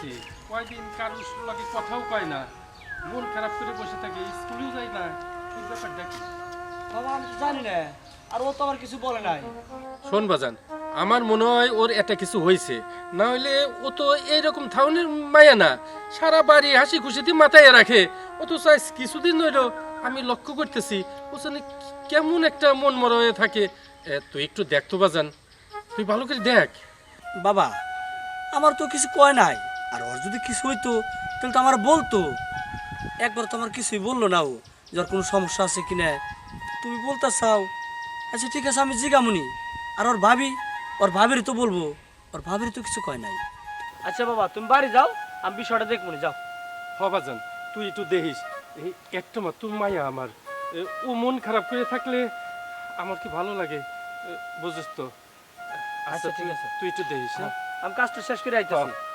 করছি কয়দিন কারোর লগে কথাও কয় না। মন খারাপ করে বসে থাকে স্কুলেও যায় না। এই ব্যাপারটা কি বাবা আমি তো জানি না। আর ও তো আমার কিছু বলে নাই। শোন বাজান আমার মনে হয় ওর একটা কিছু হয়েছে না হলে ও তো এইরকম থাউনের মায়া না। সারা বাড়ি হাসি খুশিতে মাথায় রাখে। ও তো চাই কিছুদিন হইল আমি লক্ষ্য করতেছি ও কেমন একটা মন মরা হয়ে থাকে। তুই একটু দেখ তো বাজান। তুই ভালো করে দেখ। বাবা আমার তো কিছু কয় নাই। আর ওর যদি কিছু হইতো তাহলে তো আমার বলতো। একবার তো আমার কিছুই বলল না ও যে ওর কোনো সমস্যা আছে কি না তুমি বলতে চাও। আচ্ছা ঠিক আছে আমি জিগামুনি। আর ওর ভাবি ওর ভাবির তো বলব। ওর ভাবির তো কিছু কয় নাই। আচ্ছা বাবা তুমি বাড়ি যাও আমি বিষয়টা দেখব যাও। হবাজান তুই একটু দেখিস। এই একটা মাত্র মায়া আমার। এ, ও মন খারাপ করে থাকলে আমার কি ভালো লাগে? এ, বুঝিস তো। আচ্ছা, ঠিক তুই- আছে। তুই একটু দেখিস হ্যাঁ? আমি কাজটা শেষ করে আইতেছি।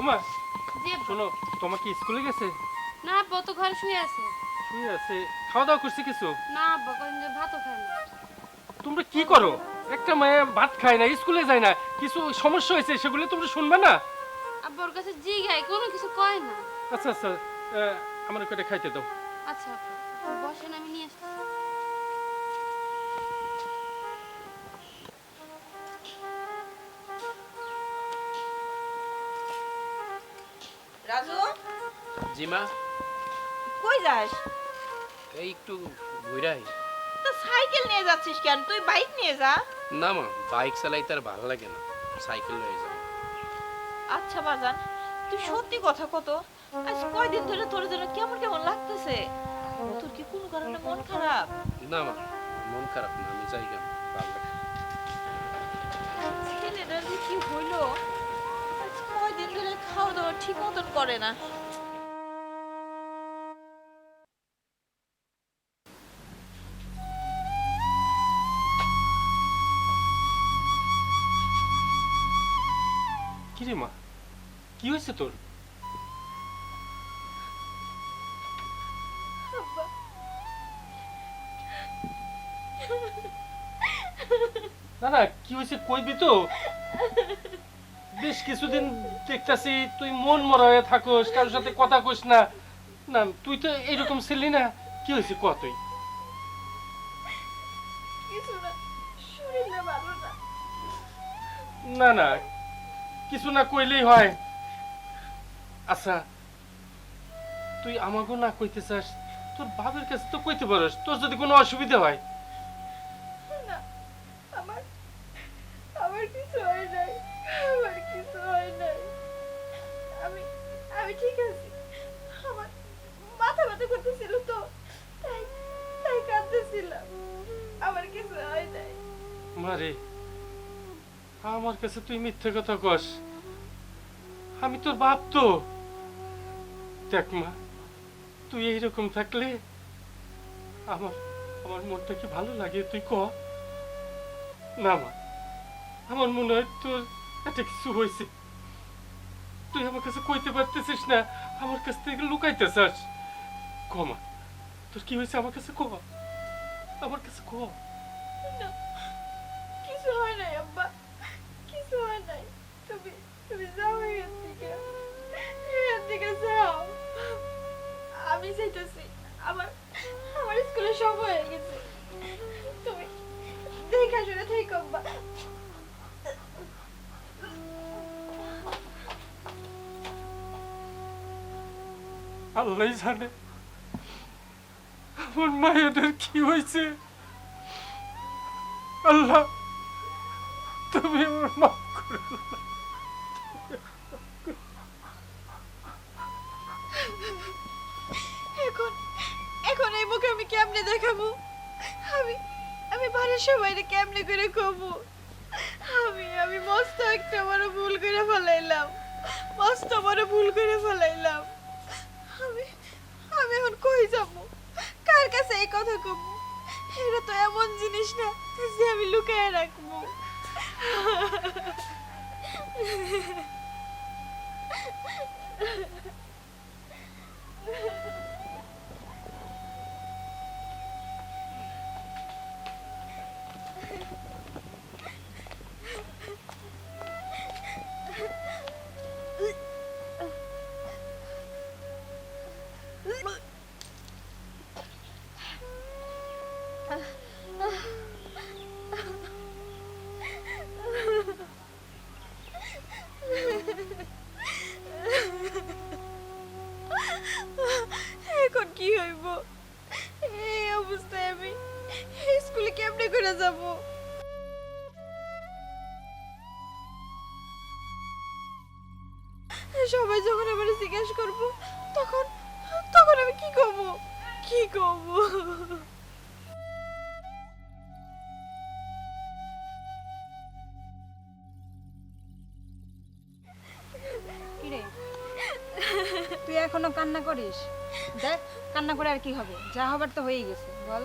বৌমা জি শোনো তোমার কি স্কুলে গেছে? না আব্বা তো ঘরে শুয়ে আছে। শুয়ে আছে। খাওয়া দাওয়া করছে কিছু? না আব্বা ধরে ভাতও খায় না। তোমরা কি করো? একটা মেয়ে ভাত খায় না স্কুলে যায় না। কিছু সমস্যা হয়েছে সেগুলো তোমরা শুনবে না? আব্বা ওর কাছে জি গায় কোনো কিছু কয় না। আচ্ছা আচ্ছা আমার কটা খাইতে দাও। আচ্ছা বসেন আমি নিয়ে আসছি। জিমা কই যাস? এই একটু ঘুরাই। তো সাইকেল নিয়ে যাচ্ছিস কেন? তুই বাইক নিয়ে যা। না মা বাইক চালাইতে আর ভালো লাগে না। সাইকেল হয়ে যাও। আচ্ছা বাজান তুই সত্যি কথা কত? আজ কয়দিন ধরে তোর জন্য কেমন কেমন লাগতেছে? তোর কি কোনো কারণে মন খারাপ? না মা মন খারাপ না আমি যাই কেন ভালো লাগে ছেলেটার কি হইল? আজ কয়দিন ধরে খাওয়া দাওয়া ঠিক মতন করে না। কি হয়েছে তোর? না না কি হয়েছে কইবি তো? বেশ কিছুদিন দেখতাছি তুই মন মরা হয়ে থাকোস কারোর সাথে কথা কইস না। না তুই তো এরকম ছিলি না। কি হয়েছে ক তুই? না না কিছু না কইলেই হয়। আচ্ছা তুই আমাকেও না কইতে চাস? তোর বাবার কাছে তো কইতে পারস তোর যদি কোনো অসুবিধা হয়। না আমার আমার কিছু হয় নাই আমার কিছু হয় নাই। আমি আমি ঠিক আছি। আমার মাথা ব্যথা করতেছিল তো তাই তাই কাঁদতেছিলাম। আমার কিছু হয় নাই। মারে আমার কাছে তুই মিথ্যে কথা কস। আমি তোর বাপ তো। দেখ মা তুই এইরকম থাকলে আমার আমার মনটা কি ভালো লাগে? তুই ক? না মা, আমার মনে হয় তোর একটা কিছু হয়েছে। তুই আমার কাছে কইতে পারতেছিস না, আমার কাছ থেকে লুকাইতে চাস ক মা, তোর কি হয়েছে আমার কাছে ক? আমার কাছে ক? না, কিছু হয় নাই আব্বা, কিছু হয় নাই। তুমি তুমি যাও এখান থেকে এখান থেকে যাও। আমি আমার আমার স্কুলে সব হয়ে গেছে। তুমি দেখা শুনে থেকো আল্লাহ জানে আমার মায়েদের কি হয়েছে। আল্লাহ, তুমি আমার মাফ করে এখন আমি কেমনে দেখাবো? আমি আমি বাড়ির সবাই কেমনে করে কমু? আমি আমি মস্ত একটা বড় ভুল করে ফেলাইলাম। মস্ত বড় ভুল করে ফেলাইলাম। আমি আমি এখন কই যাব? কার কাছে এই কথা কব এটা তো এমন জিনিস না যে আমি লুকিয়ে রাখব। এখন কিরে? তুই এখনও কান্না করিস? দেখ কান্না করে আর কি হবে? যা হবার তো হয়েই গেছে বল।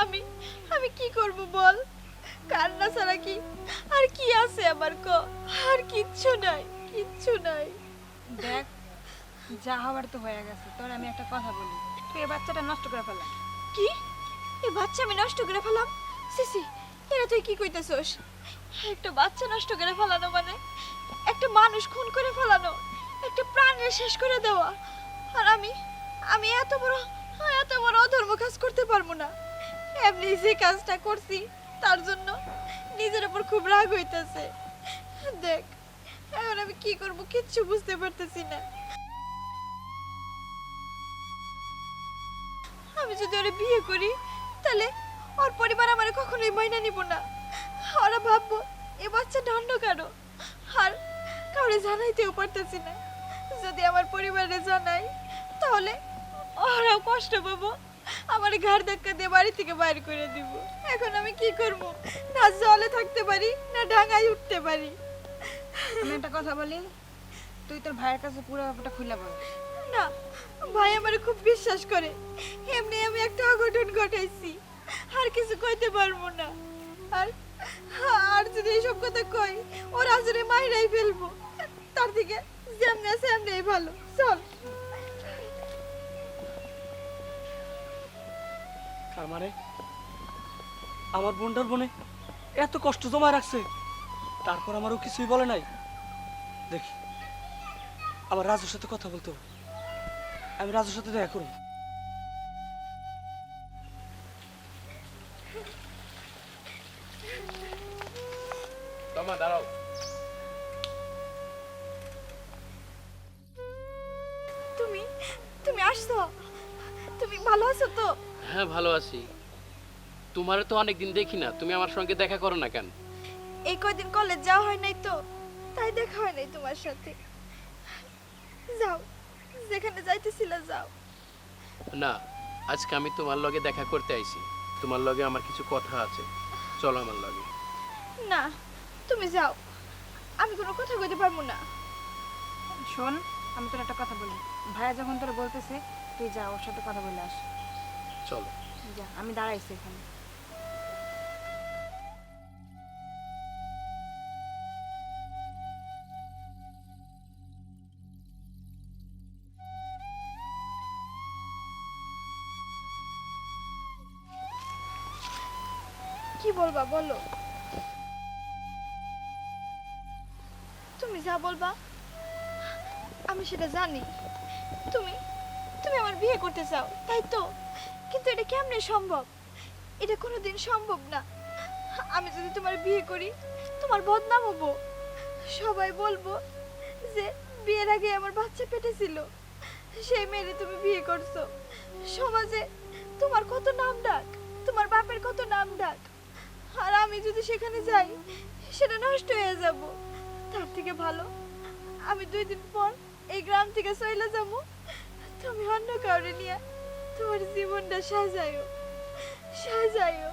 আমি আমি কি করব বল? কান্না ছাড়া কি আর কি আছে আমার ক? আর কিচ্ছু নাই কিচ্ছু নাই। দেখ যা হবার তো হয়ে গেছে, তোর আমি একটা কথা বলি। তুই এই বাচ্চাটা নষ্ট করে ফেলা। কি? এই বাচ্চা আমি নষ্ট করে ফেলাম? সিসি এরা তুই কি কইতেছস? একটা বাচ্চা নষ্ট করে ফেলানো মানে? একটা মানুষ খুন করে ফেলানো? একটা প্রাণের শেষ করে দেওয়া? আর আমি আমি এত বড় এত বড় অধর্ম কাজ করতে পারব না। এমনি যে কাজটা করছি, তার জন্য নিজের উপর খুব রাগ হইতেছে। দেখ, এখন আমি কি করব কিচ্ছু বুঝতে পারতেছি না। আমি যদি ওরে বিয়ে করি তাহলে ওর পরিবার আমার কখনোই মাইনা নিব না। ওরা ভাববো এ বাচ্চা দণ্ড কারও। আর কাউরে জানাইতেও পারতেছি না। যদি আমার পরিবারে জানাই তাহলে ওরাও কষ্ট পাবো। আমার ঘাড় ধাক্কা দিয়ে বাড়ি থেকে বাইর করে দিব। এখন আমি কি করব? না জলে থাকতে পারি না ডাঙায় উঠতে পারি। আমি একটা কথা বলি তুই তোর ভাইয়ের কাছে পুরো ব্যাপারটা খুলে বল। না ভাই আমার খুব বিশ্বাস করে। এমনি আমি একটা অঘটন ঘটাইছি। আর কিছু কইতে পারব না। আর আর যদি এইসব কথা কই, ওর আজরে মাইরাই ফেলব। তার দিকে যেমনি এমনি ভালো। চল। তার মানে? আমার বোনটার বোনে এত কষ্ট জমা রাখছে। তারপর আমারও কিছুই বলে নাই। দেখি আমার রাজুর সাথে কথা বলতে হবে। আমি রাজুর সাথে দেখা তোমা দাঁড়াও। তুমি তুমি আসছো। তুমি ভালো আছো তো? হ্যাঁ ভালো আছি। তোমারে তো অনেকদিন দেখি না। তুমি আমার সঙ্গে দেখা করো না কেন? এই কয়দিন কলেজ যাওয়া হয় নাই তো তাই দেখা হয় নাই তোমার সাথে। যাও। যেখানে যাইতেছিলে যাও। না আজকে আমি তোমার লগে দেখা করতে আইছি। তোমার লগে আমার কিছু কথা আছে। চলো আমার লগে। না তুমি যাও। আমি কোনো কথা কইতে পারব না। শোন আমি তোর একটা কথা বলি। ভাইয়া যখন তোর বলতেছে তুই যা ওর সাথে কথা বলে আস। চলো। যা আমি দাঁড়াইছি এখানে। বলবা, বলো। তুমি যা বলবা, আমি সেটা জানি। তুমি তুমি আমার বিয়ে করতে চাও, তাই তো? কিন্তু এটা কেমনে সম্ভব? এটা কোনোদিন সম্ভব না। আমি যদি তোমার বিয়ে করি, তোমার বদনাম হব। সবাই বলব যে, বিয়ের আগে আমার বাচ্চা পেটে ছিল। সেই মেয়েরে তুমি বিয়ে করছ। সমাজে তোমার কত নাম ডাক? তোমার বাপের কত নাম ডাক? আর আমি যদি সেখানে যাই, সেটা নষ্ট হয়ে যাব। তার থেকে ভালো, আমি দুই দিন পর এই গ্রাম থেকে চলে যাব। তুমি অন্য কাউরে নিয়ে তোমার জীবনটা সাজাইও সাজাইও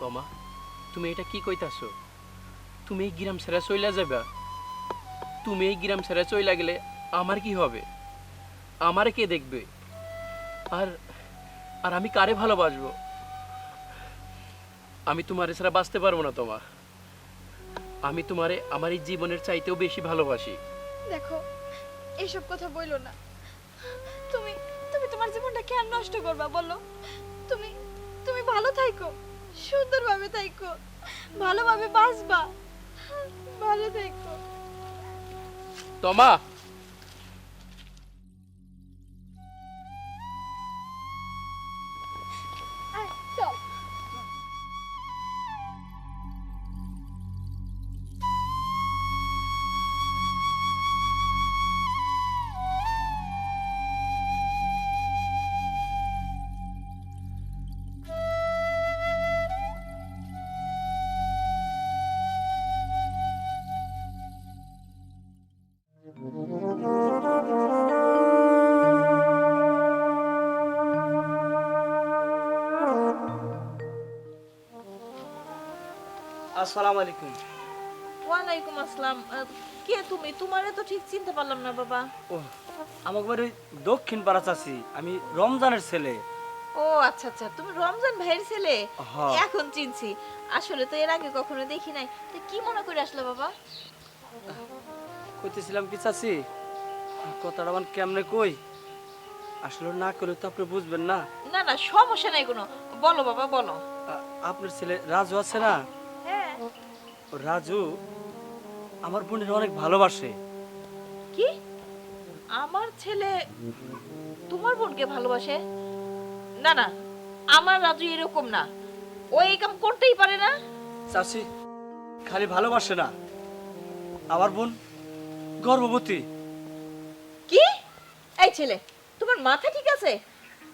তোমা, তুমি এটা কি কইতাছো? তুমি এই গ্রাম ছেড়ে চইলা যাবা তুমি এই গ্রাম ছেড়ে চইলা গেলে আমার কি হবে? আমার কে দেখবে? আর আর আমি কারে ভালোবাসবো? আমি তোমার ছাড়া বাঁচতে পারব না তোমা। আমি তোমারে আমার এই জীবনের চাইতেও বেশি ভালোবাসি। দেখো এইসব কথা বইলো না। তুমি তুমি তোমার জীবনটা কেন নষ্ট করবা বলো? তুমি তুমি ভালো থাইকো সুন্দরভাবে থাইকো ভালোভাবে বাঁচবা ভালো থাইকো। তমা আসসালামু আলাইকুম। ওয়ালাইকুম আসসালাম। কে তুমি? তোমারে তো ঠিক চিনতে পারলাম না বাবা। ও আমাকে বাড়ি দক্ষিণ পাড়া চাষি আমি রমজানের ছেলে। ও আচ্ছা আচ্ছা। তুমি রমজান ভাইয়ের ছেলে। এখন চিনছি। আসলে তো এর আগে কখনো দেখি নাই। তো কি মনে করে আসলো বাবা? কইতেছিলাম কি চাষি কথাটা আমার কেমনে কই? আসলে না করে তো আপনি বুঝবেন না। না না সমস্যা নাই কোনো। বলো বাবা বলো। আপনার ছেলে রাজু আছে না? রাজু আমার বোনের অনেক ভালোবাসে। কি? আমার ছেলে তোমার বোনকে ভালোবাসে? না না আমার রাজু এরকম না। ও এই কাম করতেই পারে না। চাষি খালি ভালোবাসে না। আমার বোন গর্ভবতী। কি? এই ছেলে তোমার মাথা ঠিক আছে?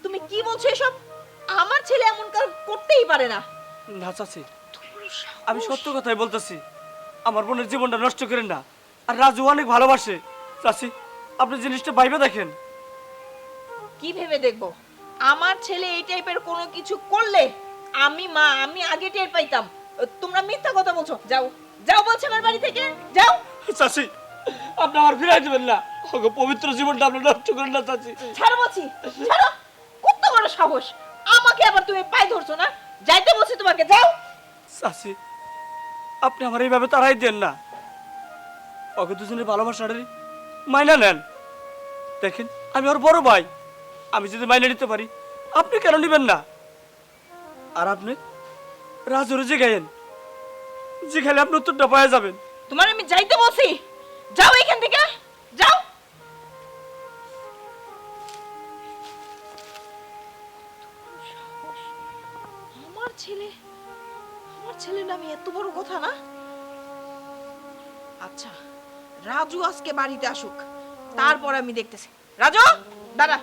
তুমি কি বলছো এসব? আমার ছেলে এমন কাজ করতেই পারে না। না চাচি আমি সত্য কথাই বলতেছি আমার বোনের জীবনটা নষ্ট করেন না। আর রাজু অনেক ভালোবাসে। চাচি আপনি জিনিসটা বাইবে দেখেন। কি ভেবে দেখব? আমার ছেলে এই টাইপের কোনো কিছু করলে আমি মা আমি আগে টের পাইতাম। তোমরা মিথ্যা কথা বলছো। যাও যাও বলছে আমার বাড়ি থেকে। যাও। চাচি আপনি আমার ফিরাই দেবেন না। ওগো পবিত্র জীবনটা আপনি নষ্ট করেন না চাচি। ছাড়ো বলছি ছাড়ো। কত বড় সাহস। আমাকে আবার তুমি পাই ধরছো না? যাইতে বলছি তোমাকে যাও। আপনি আমার এইভাবে তারাই দেন না। ওকে দুজনের ভালোবাসাটারই মাইনা নেন। দেখেন, আমি ওর বড় ভাই। আমি যদি মাইনা নিতে পারি, আপনি কেন নেবেন না? আর আপনি রাজুরে জিগাইয়েন। জিগাইলে আপনি উত্তরটা পাওয়া যাবেন। তোমার আমি যাইতে বলছি। যাও এখান থেকে। যাও। আমার ছেলে আমার ছেলের নামে এত বড় কথা না? আচ্ছা রাজু আজকে বাড়িতে আসুক। তারপর আমি দেখতেছি। রাজু দাঁড়া।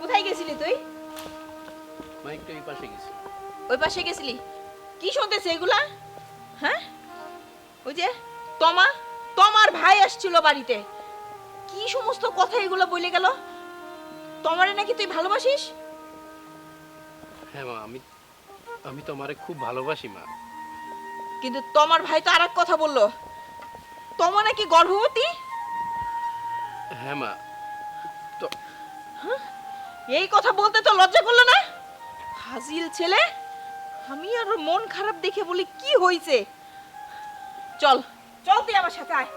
কোথায় গেছিলি তুই? মা একটু এই পাশে গেছি। ওই পাশে গেছিলি? কি শুনতেছে এগুলা? হ্যাঁ? ওই যে তোমা তোমার ভাই আসছিল বাড়িতে। কি সমস্ত কথা এগুলো বলে গেল? তোমারে নাকি তুই ভালোবাসিস? হ্যাঁ মা আমি আমি তোমারে খুব ভালোবাসি মা। কিন্তু তোমার ভাই তো আরেক কথা বলল। তোমার নাকি গর্ভবতী? হ্যাঁ মা। তো এই কথা বলতে তো লজ্জা করল না? হাজিল ছেলে আমি আর মন খারাপ দেখে বলি কি হয়েছে চল চল তুই আমার সাথে আয়।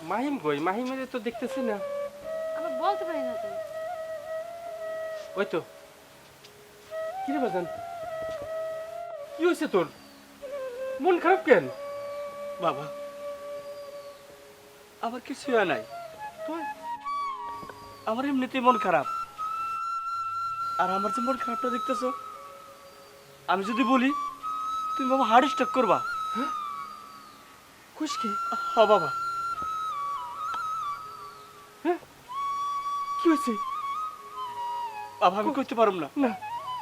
মাহিম কই? মাহিমের তো দেখতেছি না। আবার বলতে পারি না তো। ওই তো। কি রে বাজান? কি হয়েছে তোর? মন খারাপ কেন? বাবা আমার কিছু হয় নাই। তোর? আমার এমনিতেই মন খারাপ। আর আমার যে মন খারাপটা দেখতেছো আমি যদি বলি তুমি বাবা হার্ট স্ট্রোক করবা। হ্যাঁ? খুশকি? হ বাবা। কি হয়েছে বাবা আমি করতে পারুম না। না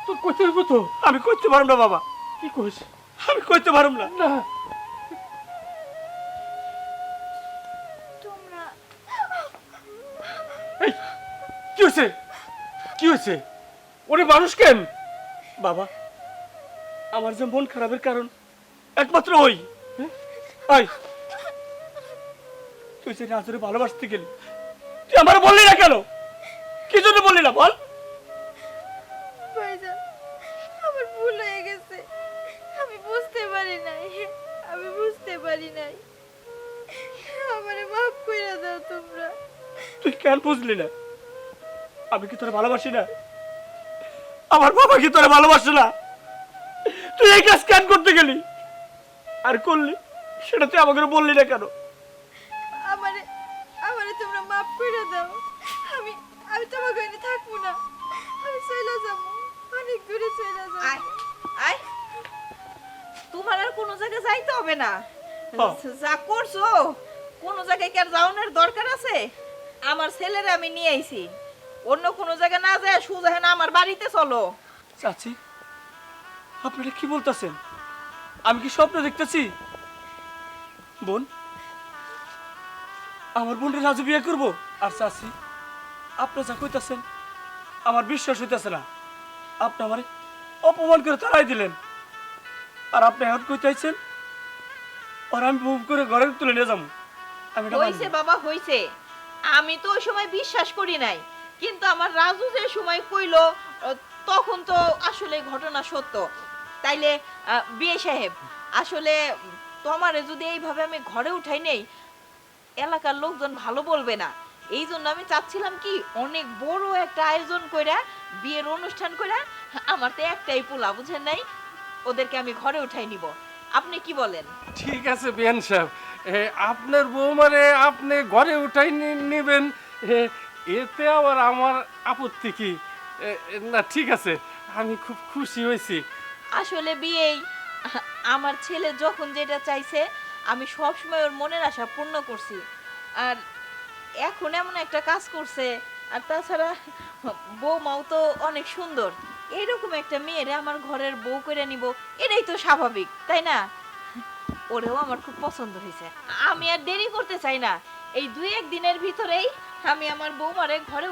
তোর কইতে হইব তো। আমি করতে পারুম না বাবা। কি কইস আমি করতে পারুম না। না। কি হয়েছে? কি হয়েছে? ওরে মানুষ কেন? বাবা আমার যে মন খারাপের কারণ একমাত্র ওই। আই তুই যে রাজুরে ভালোবাসতে গেলি তুই আমার বললি না কেন? কি জন্য বললি না বল? ভাইজান আমার ভুল হয়ে গেছে। আমি বুঝতে পারি নাই আমি বুঝতে পারি নাই। আমারে মাফ কইরা দাও তোমরা। তুই কেন বুঝলি না? আমি কি তোরা ভালোবাসি না? আমার বাবা কি তোরা ভালোবাসে না? তুই এই কাজ কেন করতে গেলি? আর করলি সেটা তুই আমাকে বললি না কেন? আমারে আমারে তোমরা মাফ করে দাও। আমি আমি তোমার ঘরে থাকব না। আমি চলে যাব। অনেক দূরে চলে যাব। আয় আয়। তোমার আর কোনো জায়গায় যাইতে হবে না। যা করছ কোনো জায়গায় যাওয়ানোর দরকার আছে? আমার ছেলেরা আমি নিয়ে আইছি। অন্য কোনো জায়গায় না যায় সুজা না আমার বাড়িতে চলো। চাচি আপনারা কি বলতেছেন? আমি কি স্বপ্ন দেখতেছি? বোন আমার বোনরে রাজু বিয়ে করব? আর চাচি আপনি যা কইতাছেন আমার বিশ্বাস হইতাছে না। আপনি আমারে অপমান করে তাড়াই দিলেন। আর আপনি এখন কইতাইছেন আর আমি বুক করে ঘরে তুলে নিয়ে যাব। আমি এটা মানি হইছে না। বাবা হইছে। আমি তো ওই সময় বিশ্বাস করি নাই। কিন্তু আমার রাজু যে সময় কইলো আহ, তখন তো আসলে ঘটনা সত্য। তাইলে আহ, বিয়ে সাহেব আসলে তোমারে যদি এইভাবে আমি ঘরে উঠাই নেই এলাকার লোকজন ভালো বলবে না। এই জন্য আমি চাচ্ছিলাম কি অনেক বড় একটা আয়োজন কইরা বিয়ের অনুষ্ঠান কইরা আমার তো একটাই পোলা বুঝেন নাই? ওদেরকে আমি ঘরে উঠাই নিব। আপনি কি বলেন? ঠিক আছে বিয়ান সাহেব। এ, আপনার বৌমারে আপনি ঘরে উঠাই নি- নিবেন। এ, এতে আবার আমার আপত্তি কি? এ, এ, না ঠিক আছে আমি খুব খুশি হয়েছি। আসলে বিয়েই আমার ছেলে যখন যেটা চাইছে আমি সব সময় ওর মনের আশা পূর্ণ করছি। আর এখন এমন একটা কাজ করছে। আর তাছাড়া বৌমাও তো অনেক সুন্দর। এইরকম একটা মেয়েরে আমার ঘরের বউ করে নিব, এটাই তো স্বাভাবিক, তাই না? ওরেও আমার খুব পছন্দ হয়েছে। আমি আর দেরি করতে চাই না। এই দুই এক দিনের ভিতরেই আমি আমার বৌমারে ঘরে